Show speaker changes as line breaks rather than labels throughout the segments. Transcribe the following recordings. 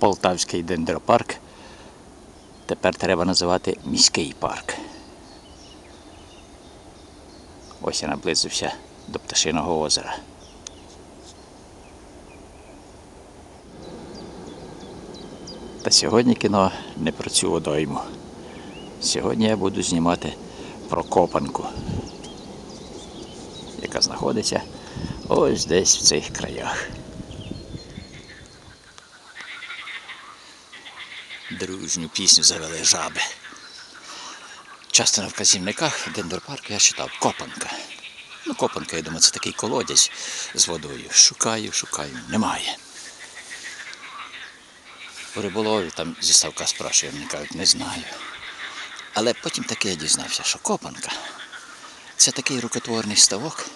Полтавський дендропарк. Тепер треба називати міський парк. Ось я наблизився до пташиного озера. Та сьогодні кіно не про цю водойму. Сьогодні я буду знімати про копанку, яка знаходиться ось десь в цих краях. Дружню пісню завели жаби. Часто на вказівниках дендропарку я читав копанка. Ну, копанка, я думаю, це такий колодязь з водою. Шукаю, шукаю, немає. У риболові там зі ставка спрашує, мені кажуть, не знаю. Але потім таки я дізнався, що копанка це такий рукотворний ставок.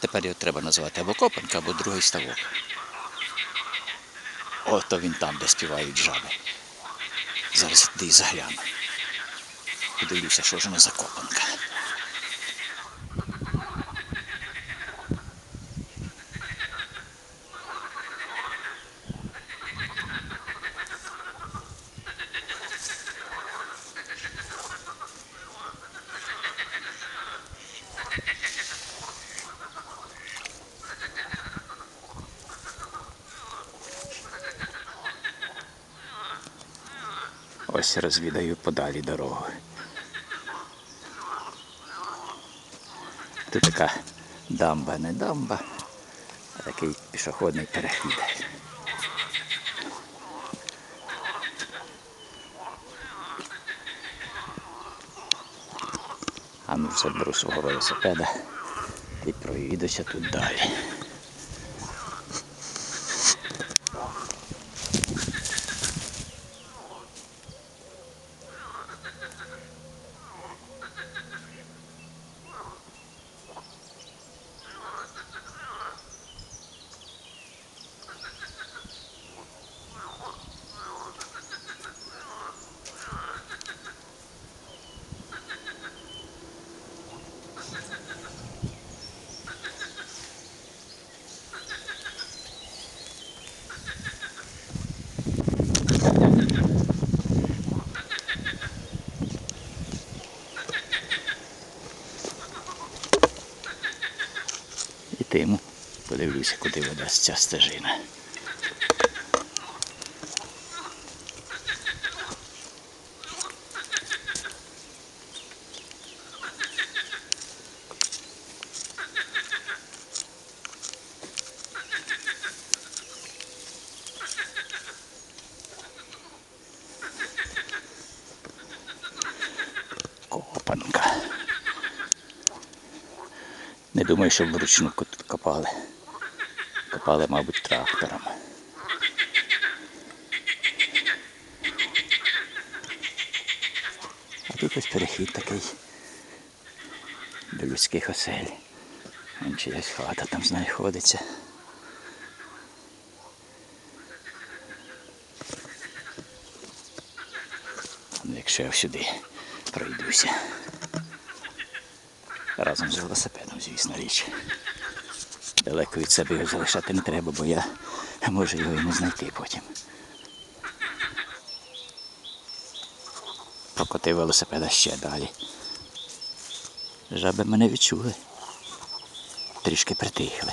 Тепер його треба називати або копанка, або другий ставок. Ото він там, де співають жаби. Зараз туди і загляну. Подивлюся, що ж воно за Ось розвідаю подалі дорогу. Тут така дамба, не дамба, а такий пішохідний перехід. А ну все беру свого велосипеда і проїдуся тут далі. Ітиму. Подивлюся, куди веде ця стежина. Копанка. Не думаю, що вручну тут копали. Копали, мабуть, трактором. А тут ось перехід такий до людських осель. Вон чиясь хата там знаходиться. Ну, якщо я сюди пройдуся. Разом з велосипедом, звісно річ. Далеко від себе його залишати не треба, бо я можу його і не знайти потім. Прокотив велосипеда ще далі. Жаби мене відчули. Трішки притихли.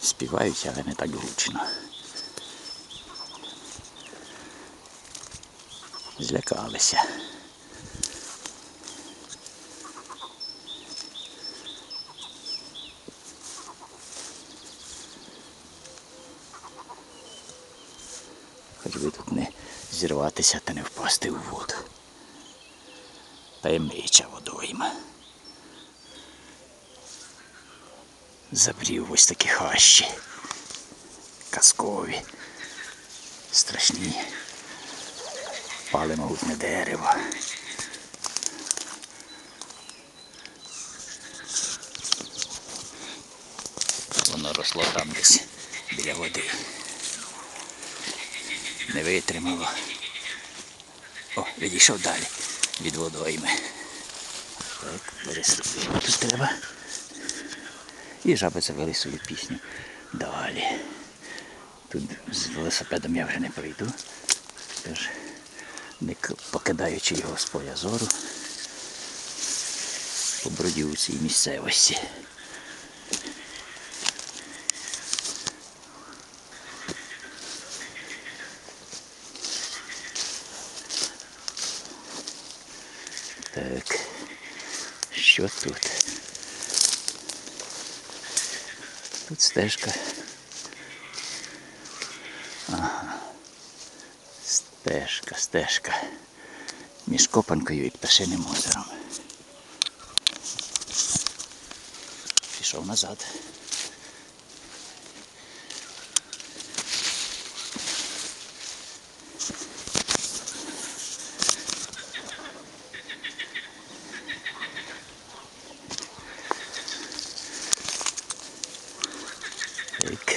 Співають, але не так гучно. Злякалися. Хоч би тут не зірватися та не впасти у воду. Таємнича водойма. Забрів ось такі хащі. Казкові. Страшні. Пали могутне дерево. Воно росло там десь біля води не витримало. О, відійшов далі від водойми. Так, переступити тут треба. І жаби завели свою пісню далі. Тут з велосипедом я вже не пройду. Теж не покидаючи його з поля зору. Побродю у цій місцевості. Так, що тут? Тут стежка. Ага. Стежка, стежка. Між Копанкою і Пташиним озером. Пішов назад. Так.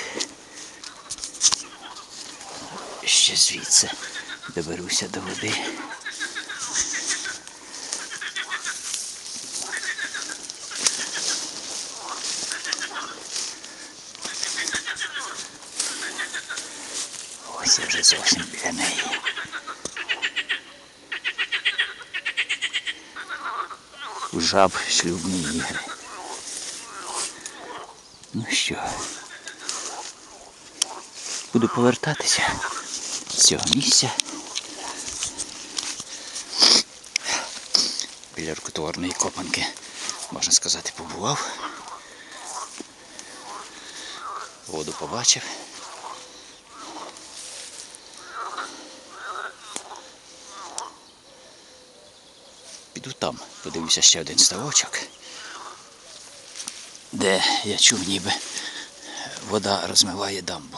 Ще звідси доберуся до води. Ось я вже зовсім біля неї. У жаб шлюбні ігри. Ну що, буду повертатися з цього місця. Біля рукотворної копанки, можна сказати, побував. Воду побачив. Піду там, подивлюся ще один ставочок, де я чув ніби вода розмиває дамбу.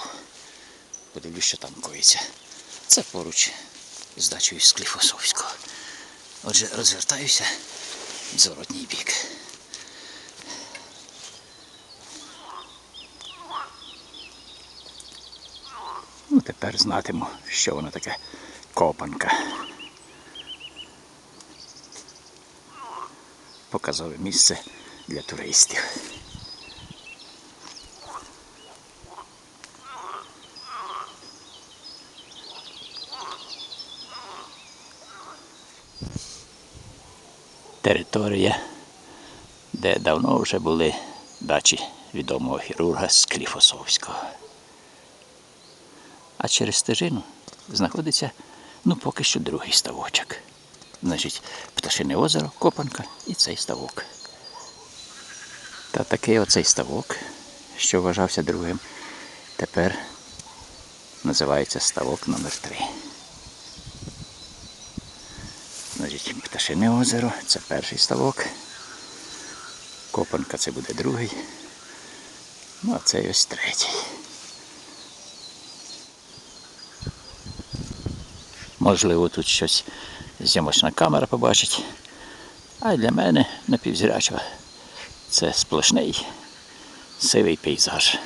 Подивлюсь, що там коїться. Це поруч з дачею з. Отже, розвертаюся в зворотній бік. Ну, тепер знатиму, що воно таке копанка. Показове місце для туристів. Територія, де давно вже були дачі відомого хірурга Скліфосовського. А через стежину знаходиться ну поки що другий ставочок. Значить, пташине озеро, Копанка і цей ставок. Та такий оцей ставок, що вважався другим, тепер називається ставок номер 3 Значить, пташине озеро це перший ставок. Копанка це буде другий. Ну, а цей ось третій. Можливо, тут щось зйомочна камера побачить. А для мене напівзрячого це сплошний сивий пейзаж.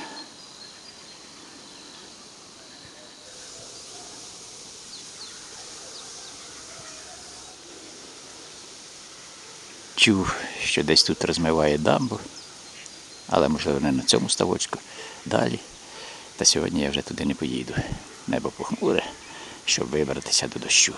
Чув, що десь тут розмиває дамбу, але можливо не на цьому ставочку. Далі. Та сьогодні я вже туди не поїду. Небо похмуре, щоб вибратися до дощу.